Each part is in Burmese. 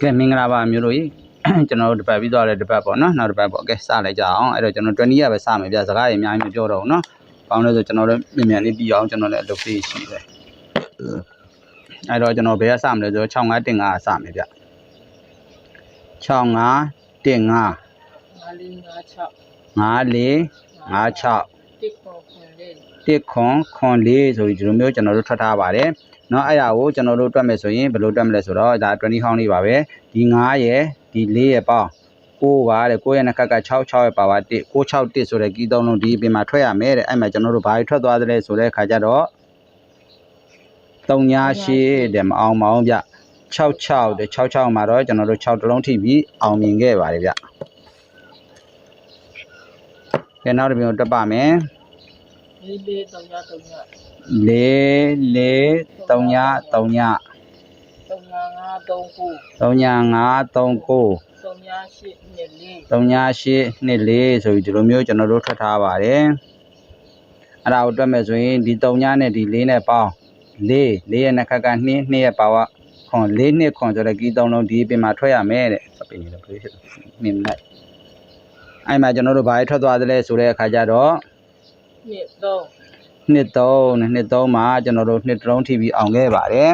ကဲမင်္ဂလာပါမျိုးတို့ကြီးကျွန်တော်တို့တစ်ပတ်ပြီးသွားတဲ့တစ်ပတ်ပေါ့နော်နောက်တစ်ပတ်ပေါ့ကဲစလိုက်ကြအောင်အဲ့တော့ကျွန်တော်20ရက်ပဲစမယ်ဗျစကားရအများကြီးမပြောတော့ဘူးနော်ပေါင်းလို့ဆိုကျွန်တော်တို့မြန်မြန်လေးပြီးအောင်ကျွန်တော်လည်းအလုပ်လေးရှိတယ်အဲ့တော့ကျွန်တော်ဘယ်ကစမလဲဆိုတော့65တင်5ကစမယ်ဗျ65တင်5၅လေး၅၆54 56တ စ်ခေါ်ခွန်လေး တစ်ခွန်ခွန်လေးဆိုပြီးဒီလိုမျိုးကျွန်တော်တို့ထွက်ထားပါတယ်เนาะအဲ့ဒါကိုကျွန်တော်တို့တွက်မယ်ဆိုရင်ဘယ်လိုတွက်မလဲဆိုတော့ဒါ20ဟောင်းလေးပါပဲဒီ9ရဲ့ဒီ4ရဲ့ပေါင်း6ပါတဲ့9ရဲ့နှစ်ခက်က6 6ရဲ့ပါပါ1 6 6 1ဆိုတဲ့ကီးသုံးလုံးဒီအပြင်မှာထွက်ရမယ်တဲ့အဲ့မှာကျွန်တော်တို့ဘာတွေထွက်သွားသလဲဆိုတဲ့ခါကျတော့3ညာရှိတဲ့မအောင်မအောင်ဗျ66တဲ့66မှာတော့ကျွန်တော်တို့6တလုံးထိပြီးအောင်မြင်ခဲ့ပါတယ်ဗျကဲနောက်တစ်ပြန်တက်ပါမယ် လေးလေး၃ည၃ညလေးလေး3ည3ည၃ည၅၃ခု3ည5 3 9၃ည၈နှစ်လေး3ည8နှစ်4ဆိုပြီးဒီလိုမျိုးကျွန်တော်တို့ထွက်ထားပါတယ်အဲ့ဒါကိုတွက်မယ်ဆိုရင်ဒီ3ညနဲ့ဒီ4နဲ့ပေါင်း4 4ရဲ့နှစ်ခက်က2 2ရဲ့ပါဝခွန်4နှစ်ခွန်ဆိုတဲ့ကီးသုံးလုံးဒီအပြင်မှာထွက်ရမယ်တဲ့စပင်းနေတော့ပြေးဖြစ်မြင်လိုက်အဲ့မှာကျွန်တော်တို့ဘာတွေထွက်သွားသလဲဆိုတဲ့အခါကျတော့ နှစ်သုံးနှစ်3နဲ့နှစ်3မှာကျွန်တော်တို့နှစ်တလုံးထိပြီးအောင်ခဲ့ပါတယ်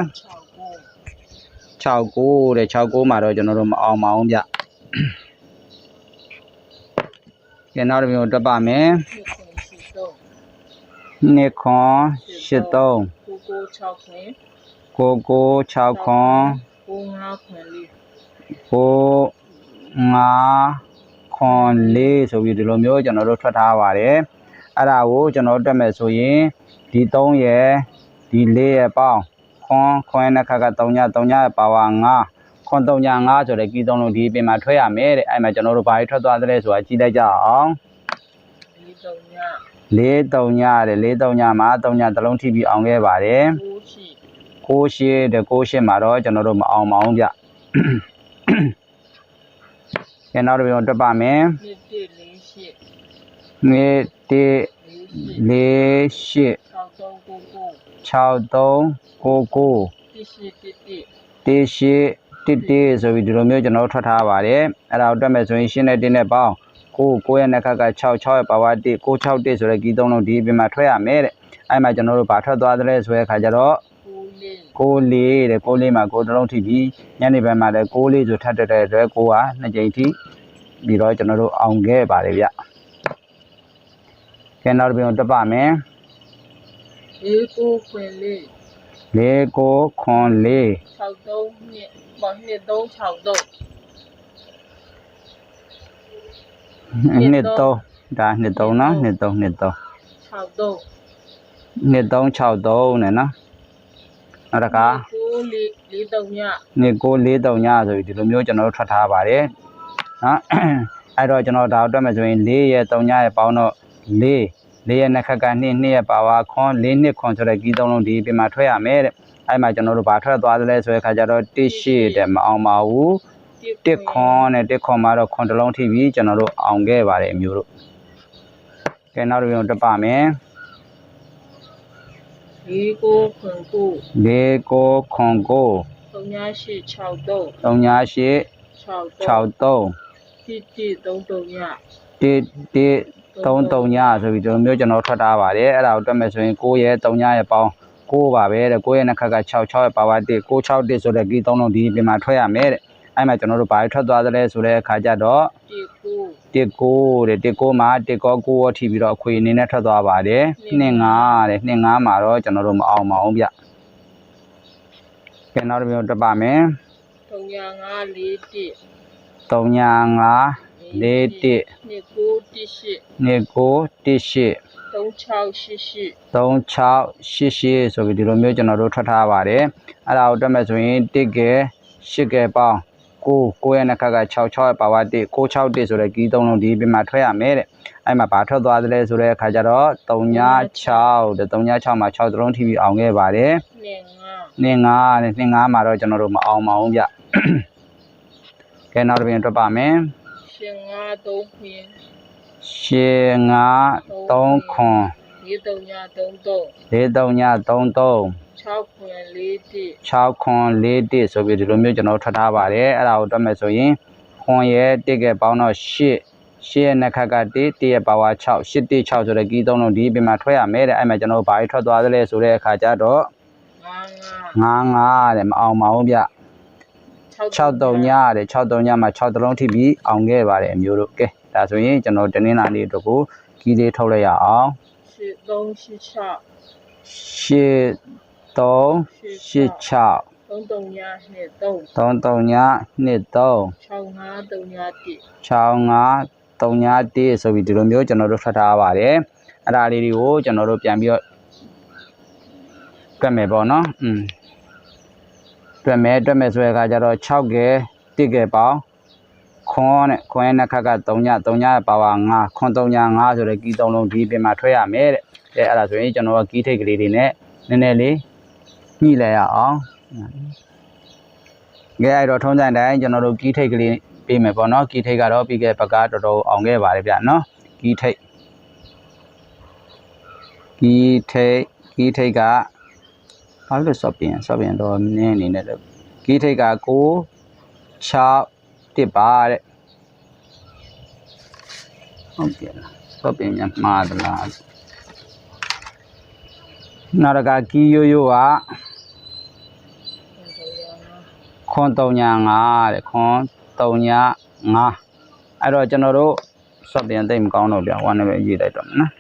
၆ခု69တဲ့69မှာတော့ကျွန်တော်တို့မအောင်မအောင်ဗျကဲနောက်တစ်မျိုးတက်ပါမယ်နှစ်ခွန်ရှိသုံးနှစ်ခွန်83ကိုကို၆ခွင်ကိုကို6ခွန်ကိုငါခွင်လေးကို5ခွန်4ဆိုပြီးဒီလိုမျိုးကျွန်တော်တို့ထွက်ထားပါတယ် အဲ့ဒါကိုကျွန်တော်တက်မယ်ဆိုရင်ဒီ3ရယ်ဒီ4ရယ်ပေါင်းခွန်ခွန်နဲ့ခါက3ည3ညရဲ့ပါဝါ5ခွန်3ည5ဆိုတဲ့ကီးသုံးလုံးဒီအပြင်မှာထွက်ရမယ်တဲ့အဲ့မှာကျွန်တော်တို့ဘာတွေထွက်သွားသလဲဆိုတာကြည့်လိုက်ကြအောင်လေးသုံးညလေးတုံညတဲ့လေးတုံညမှာတုံညတစ်လုံးထိပြီးအောင်ခဲ့ပါတယ်ကိုရှိကိုရှိတဲ့ကိုရှိမှာတော့ကျွန်တော်တို့မအောင်မအောင်ဗျကဲနောက်တစ်ပြန်တက်ပါမယ်နှစ်တစ်လေးရှိနေ့1လေးရှိ4၆သုံး ကိုကို6 3 9 9တစ်ရှိတစ်တစ်တေရှိတစ်တေဆိုပြီးဒီလိုမျိုးကျွန်တော်တို့ထွက်ထားပါတယ်အဲ့ဒါကိုတက်မယ်ဆိုရင်ရှင်းတဲ့တင်းနဲ့ပေါင်းကိုကိုရဲ့နှစ်ခက်က6 6ရဲ့ပါဝါ1 6 6 1ဆိုတဲ့ကီးသုံးလုံးဒီအပြင်မှာထွက်ရမယ်တဲ့အဲ့မှာကျွန်တော်တို့ဘာထွက်သွားသလဲဆိုတဲ့အခါကျတော့ကိုလေးကိုလေးတဲ့ကိုလေးမှာကိုတစ်လုံးထိပြီးညနေပိုင်းမှာလည်းကိုလေးဆိုထပ်တက်တဲ့အတွက်ကိုကနှစ်ကြိမ်ထိပြီးတော့ကျွန်တော်တို့အောင်ခဲ့ပါတယ်ဗျ ကဲနောက်တစ်ပြန်တက်ပါမယ်လေးကိုခွင်လေးလေးကိုခွန်လေး၆သုံးနှစ်ပေါ့နှစ်သုံး၆သုံးနှစ်သုံးဒါနှစ်သုံးနော်နှစ်သုံးနှစ်သုံး၆သုံးနှစ်သုံး6သုံးနဲ့နော်နောက်တစ်ခါကိုလေးလေးသုံးညနှစ်ကိုလေးသုံးညဆိုပြီးဒီလိုမျိုးကျွန်တော်တို့ထွက်ထားပါတယ်နော်အဲ့တော့ကျွန်တော်ဒါအတွက်မယ်ဆိုရင်၄ရဲ့3ညရဲ့ပေါင်းတော့ ၄၄ရဲ့နှစ်ခက်က2 2ရဲ့ပါဝါခွန်၄နှစ်ခွန်ဆိုတဲ့ကီးသုံးလုံးဒီပြင်မှာထွက်ရမယ်တဲ့အဲ့မှာကျွန်တော်တို့ဘာထွက်သွားသလဲဆိုတဲ့ခါကျတော့1ရှိတဲ့မအောင်ပါဘူးတစ်ခွန်နဲ့တစ်ခွန်မှာတော့ခွန်တစ်လုံးထိပြီးကျွန်တော်တို့အောင်ခဲ့ပါတယ်အမျိုးတို့ကဲနောက်တစ်ပြန်တက်ပါမယ်လေးကိုခွင်ကို၄ကိုခွန်ကိုသုံးညရှိ၆သုံး3ည ရှိ၆သုံး6 3တိတိသုံးသုံးညတစ်တစ်သုံးသုံးညဆိုပြီးဒီလိုမျိုးကျွန်တော်ထွက်ထားပါတယ်အဲ့ဒါကိုတွက်မယ်ဆိုရင်9ရဲ့3ညရဲ့ပေါင်း9ပါပဲတဲ့9ရဲ့နှစ်ခက်က6 6ရဲ့ပါဝါ1 9 6 1ဆိုတဲ့ကီးသုံးလုံးဒီပြင်မှာထွက်ရမယ်တဲ့အဲ့မှာကျွန်တော်တို့ဘာတွေထွက်သွားသလဲဆိုတဲ့အခါကျတော့တိကို1 9တဲ့1 9မှာ1ကော9ရောထိပြီးတော့အခွေအနေနဲ့ထွက်သွားပါတယ်2 5တဲ့2 5မှာတော့ကျွန်တော်တို့မအောင်မအောင်ဗျကဲနောက်တစ်မျိုးတက်ပါမယ်သုံးညငါ လေးတိ3ည5 4 1နှစ်ကိုတိရှိ2 9 1 8သုံး၆ရှိရှိ3688ဆိုပြီးဒီလိုမျိုးကျွန်တော်တို့ထွက်ထားပါတယ်အဲ့ဒါကိုတွက်မယ်ဆိုရင်1ကဲ8ကဲပေါင်း9 9ရဲ့နှစ်ခက်က6 6ရဲ့ပါဝါ1 6 6 1ဆိုတဲ့ကီးသုံးလုံးဒီပြင်မှာထွက်ရမယ်တဲ့အဲ့မှာဘာထွက်သွားသလဲဆိုတဲ့အခါကျတော့3ည6တဲ့3ည6မှာ6သလုံးထိပြီးအောင်ခဲ့ပါတယ်နှစ်ငါ2 5နဲ့2 5မှာတော့ကျွန်တော်တို့မအောင်မအောင်ဗျကဲနောက်တစ်ပြင်တွက်ပါမယ်ရှင်ငါသုံးခွင် ရှင်း5 3ခွန်လေးတုံညာ33 4333 6ခွင်4တိ6ခွန်4တစ်ဆိုပြီးဒီလိုမျိုးကျွန်တော်ထွက်ထားပါတယ်အဲ့ဒါကိုတွက်မယ်ဆိုရင်ခွန်ရဲ့တစ်ကဲပေါင်းတော့8 8ရဲ့နှစ်ခက်က1 1ရဲ့ပါဝါ6 8တိ6ဆိုတဲ့ကီးသုံးလုံးဒီပြင်မှာထွက်ရမယ်တဲ့အဲ့မှာကျွန်တော်ဘာကြီးထွက်သွားသလဲဆိုတဲ့အခါကျတော့9 9 5တဲ့မအောင်ပါဘူးဗျ5 6တုံညတဲ့6တုံညမှာ6တလုံးထိပြီးအောင်ခဲ့ပါတယ်အမျိုးတို့ကဲ ဒါဆိုရင်ကျွန်တော်တင်းင်းလာလေးတို့ကိုကီးလေးထုတ်လိုက်ရအောင်8 3 8 3 8 6 3တုံညာ2 3 3တုံည2 3 6 5တုံညာတိ65 31ဆိုပြီးဒီလိုမျိုးကျွန်တော်တို့ထွက်ထားပါတယ်အဲ့ဒါလေးတွေကိုကျွန်တော်တို့ပြန်ပြီးတော့တွက်မယ်ပေါ့နော်อืมတွက်မယ်တွက်မယ်ဆိုတဲ့အခါကျတော့6ကဲ1ကဲပေါင်း ခွန်နဲ့ခွန်ရဲ့နှစ်ခက်က3ည3ညရဲ့ပါဝါ5ခွန်3ည5ဆိုတဲ့ကီးသုံးလုံးဒီပြင်မှာထွက်ရမယ်တဲ့အဲအဲ့ဒါဆိုရင်ကျွန်တော်ကကီးထိတ်ကလေးတွေနဲ့နည်းနည်းလေးညှိလိုက်ရအောင်ကဲအဲ့တော့ထုံးစံတိုင်းကျွန်တော်တို့ကီးထိတ်ကလေးပေးမယ်ပေါ့နော်ကီးထိတ်ကတော့ပြီးခဲ့ဘက်ကတော်တော်အောင်ခဲ့ပါတယ်ဗျနော်ကီးထိတ်ကီးထိတ်ကီးထိတ်ကဘာလို့ဆော့ပြင်ဆော့ပြင်တော့နည်းအနေနဲ့လို့ကီးထိတ်က9 6 တစ်ပါတဲ့ဟုတ်ကဲ့လားဆော့ပြင်ညမှားသလားနောက်တစ်ခါကီးရိုးရိုးကခွန်3ညာ5တဲ့ခွန်3ညာ5အဲ့တော့ကျွန်တော်တို့စော့ပြန်သိမ့်မကောင်းတော့ဗျာဝမ်းနဲ့ပဲရေးလိုက်တော့မယ်နော်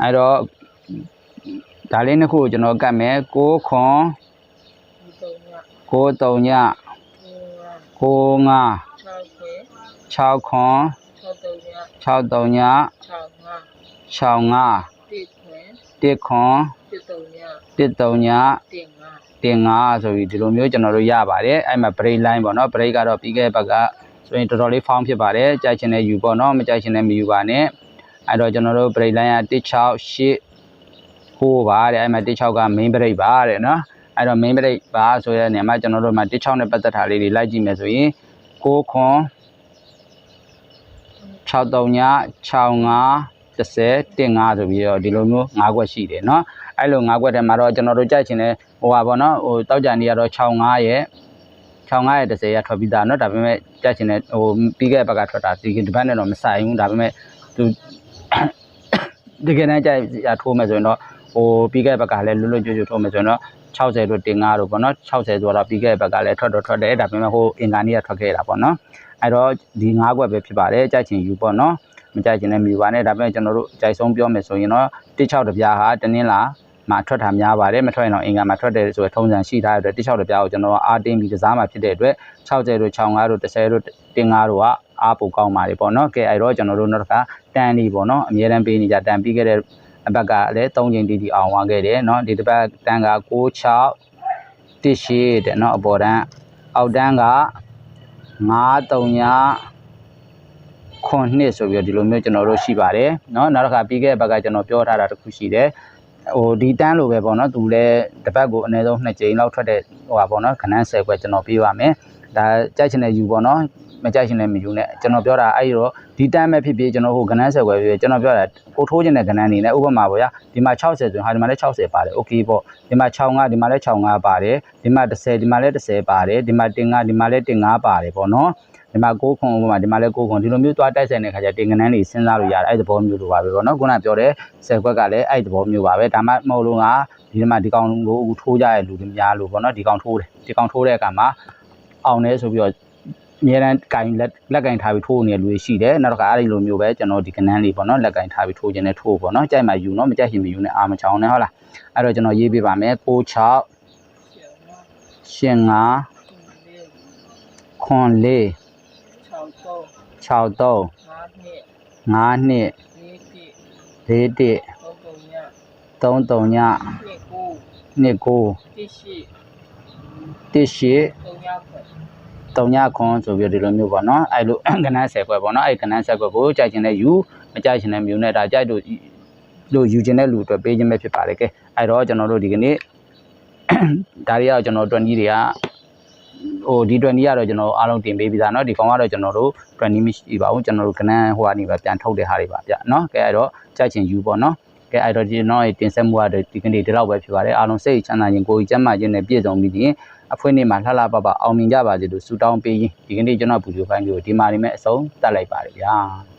အဲ့တော့ ဒါလေးနှစ်ခုကိုကျွန်တော်ကတ်မယ်6ခွန်တုံညာ6 3ညာ9 6ခွင်6ခွန်6တုံညာ6 3ညာ6 5 6 5 1ခွင်1ခွန်1တုံညာ1 3ညာ1 5တင်5ဆိုပြီးဒီလိုမျိုးကျွန်တော်တို့ရပါတယ်အဲ့မှာ break line ပေါ့နော် break ကတော့ပြီးခဲ့တဲ့ဘက်ကဆိုရင်တော်တော်လေး found ဖြစ်ပါတယ်ကြိုက်ချင်တဲ့ယူပေါ့နော်မကြိုက်ချင်တဲ့မယူပါနဲ့အဲ့တော့ကျွန်တော်တို့ break line က168 ဟိုးပါတဲ့အဲ့မှာ16က main break ပါတဲ့နော်အဲ့တော့ main break ပါဆိုတဲ့နေရာမှာကျွန်တော်တို့မှာ16နဲ့ပတ်သက်တာလေးတွေလိုက်ကြည့်မယ်ဆိုရင်6ခွန်63ည65 30တင်5ဆိုပြီးတော့ဒီလိုမျိုး၅ခွက်ရှိတယ်เนาะအဲ့လို၅ခွက်ထဲမှာတော့ကျွန်တော်တို့ကြိုက်ချင်တဲ့ဟိုပါဗောနော်ဟိုတောက်ကြံနေရတော့65ရဲ့65ရဲ့30ရထွက်ပြီးသားเนาะဒါပေမဲ့ကြိုက်ချင်တဲ့ဟိုပြီးခဲ့တဲ့ဘက်ကထွက်တာဒီဒီဘက်နဲ့တော့မဆိုင်ဘူးဒါပေမဲ့သူဒီကနေ့ကြိုက်ရထိုးမယ်ဆိုရင်တော့ ဟိုပြီးခဲ့တဲ့ဘက်ကလည်းလွတ်လွတ်ကျွတ်ကျွတ်ထိုးမယ်ဆိုရင်တော့60တို့တင်5တို့ပေါ့နော်60ဆိုတော့ပြီးခဲ့တဲ့ဘက်ကလည်းထွက်တော့ထွက်တယ်ဒါပေမဲ့ဟိုအင်္ဂါနေ့ကထွက်ခဲ့တာပေါ့နော်အဲ့တော့ဒီ၅ခွက်ပဲဖြစ်ပါတယ်ကြိုက်ချင်ယူပေါ့နော်မကြိုက်ချင်လည်းမယူပါနဲ့ဒါပေမဲ့ကျွန်တော်တို့ကြိုက်ဆုံးပြောမယ်ဆိုရင်တော့16တပြားဟာတနင်္လာမှာထွက်တာများပါတယ်မထွက်ရင်တော့အင်္ဂါမှာထွက်တယ်ဆိုတော့ထုံးစံရှိထားတဲ့အတွက်16တပြားကိုကျွန်တော်အားတင်းပြီးကစားမှာဖြစ်တဲ့အတွက်60တို့65တို့30တို့တင်5တို့ကအားပိုကောင်းပါတယ်ပေါ့နော်ကဲအဲ့တော့ကျွန်တော်တို့နောက်တစ်ခါတန်ဒီပေါ့နော်အများတန်းပေးနေကြတန်ပြီးခဲ့တဲ့ အဘက်ကလည်း3ချိန်တီတီအောင်သွားခဲ့တယ်เนาะဒီတစ်ပတ်တန်းက66တစ်ရှိတဲ့เนาะအပေါ်တန်းအောက်တန်းက9 3ညခွန်နှစ်ဆိုပြီးတော့ဒီလိုမျိုးကျွန်တော်တို့ရှိပါတယ်เนาะနောက်တစ်ခါပြီးခဲ့တဲ့ဘက်ကကျွန်တော်ပြောထားတာတစ်ခုရှိတယ်ဟိုဒီတန်းလိုပဲပေါ့နော်သူလည်းတစ်ပတ်ကိုအနည်းဆုံး2ကြိမ်လောက်ထွက်တဲ့ဟိုပါပေါ့နော်ခဏ10ခွဲကျွန်တော်ပြေးပါမယ်ဒါကြိုက်ချင်တဲ့ယူပေါ့နော် မကြိုက်ချင်တဲ့မယူနဲ့ကျွန်တော်ပြောတာအဲ့ဒီတော့ဒီတန်းပဲဖြစ်ဖြစ်ကျွန်တော်ဟိုကဏ္ဍ10ခွဲဖြစ်ဖြစ်ကျွန်တော်ပြောတာကိုထိုးချင်တဲ့ကဏ္ဍအနေနဲ့ဥပမာပေါ့ဗျာဒီမှာ60ဆိုရင်ဟာဒီမှာလည်း60ပါတယ်โอเคပေါ့ဒီမှာ65ဒီမှာလည်း65ပါတယ်ဒီမှာ10ဒီမှာလည်း10ပါတယ်ဒီမှာတင်5ဒီမှာလည်းတင်5ပါတယ်ပေါ့နော်ဒီမှာ6ခွန်ဥပမာဒီမှာလည်း6ခွန်ဒီလိုမျိုးသွားတိုက်ဆိုင်တဲ့ခါကျတင်ကနန်းတွေစဉ်းစားလို့ရတယ်အဲ့ဒီသဘောမျိုးလိုပါပဲပေါ့နော်ခုနပြောတဲ့10ခွက်ကလည်းအဲ့ဒီသဘောမျိုးပါပဲဒါမှမဟုတ်လို့ကဒီမှာဒီကောင်ကိုအခုထိုးကြတဲ့လူတွေများလို့ပေါ့နော်ဒီကောင်ထိုးတယ်ဒီကောင်ထိုးတဲ့အခါမှာအောင်နေဆိုပြီးတော့ အများတန်းကင်လက်လက်ကင်ထားပြီးထိုးနေတဲ့လူတွေရှိတယ်နောက်တစ်ခါအဲ့ဒီလိုမျိုးပဲကျွန်တော်ဒီကနန်းလေးပေါ့နော်လက်ကင်ထားပြီးထိုးခြင်းနဲ့ထိုးပေါ့နော်ကြိုက်မှယူနော်မကြိုက်ရင်မယူနဲ့အာမချောင်းနဲ့ဟုတ်လားအဲ့တော့ကျွန်တော်ရေးပြပါမယ်6 6 7 5 5ခွန်4 6 3 6 3 5နှစ်5နှစ်4တိ4 1 3တုံညာ3 3ည2 2 9 တိရှိ တစ်ရှိ 3ညခွဲ 3ညခွန်ဆိုပြီးဒီလိုမျိုးပေါ့နော်အဲ့လိုကဏ္ဍ10ခွဲပေါ့နော်အဲ့ကဏ္ဍ10ခွဲကိုကြိုက်ချင်တဲ့ယူမကြိုက်ချင်တဲ့မျိုးနဲ့ဒါကြိုက်လို့လို့ယူချင်တဲ့လူအတွက်ပေးခြင်းပဲဖြစ်ပါတယ်ကဲအဲ့တော့ကျွန်တော်တို့ဒီကနေ့ဒါတွေကကျွန်တော်တွန်ကြီးတွေက ဟိုဒီ20ကတော့ကျွန်တော်တို့အားလုံးတင်ပေးပြီးသားเนาะဒီကောင်ကတော့ကျွန်တော်တို့20မရှိပါဘူးကျွန်တော်တို့ကနန်းဟိုကနေပဲပြန်ထုတ်တဲ့ဟာတွေပါဗျเนาะကဲအဲ့တော့ကြိုက်ချင်ယူပေါ့เนาะကဲအဲ့တော့ဒီနော်တင်ဆက်မှုကတော့ဒီကနေ့ဒီလောက်ပဲဖြစ်ပါတယ်အားလုံးစိတ်ချမ်းသာခြင်းကိုယ်ကြီးကျန်းမာခြင်းနဲ့ပြည့်စုံပြီးရင် အဖွင့်နေ့မှာလှလှပပအောင်မြင်ကြပါစေလို့ဆုတောင်းပေးရင်ဒီကနေ့ကျွန်တော်ဗီဒီယိုဖိုင်ကိုဒီမှာနေမဲ့အဆုံးတတ်လိုက်ပါတယ်ဗျာ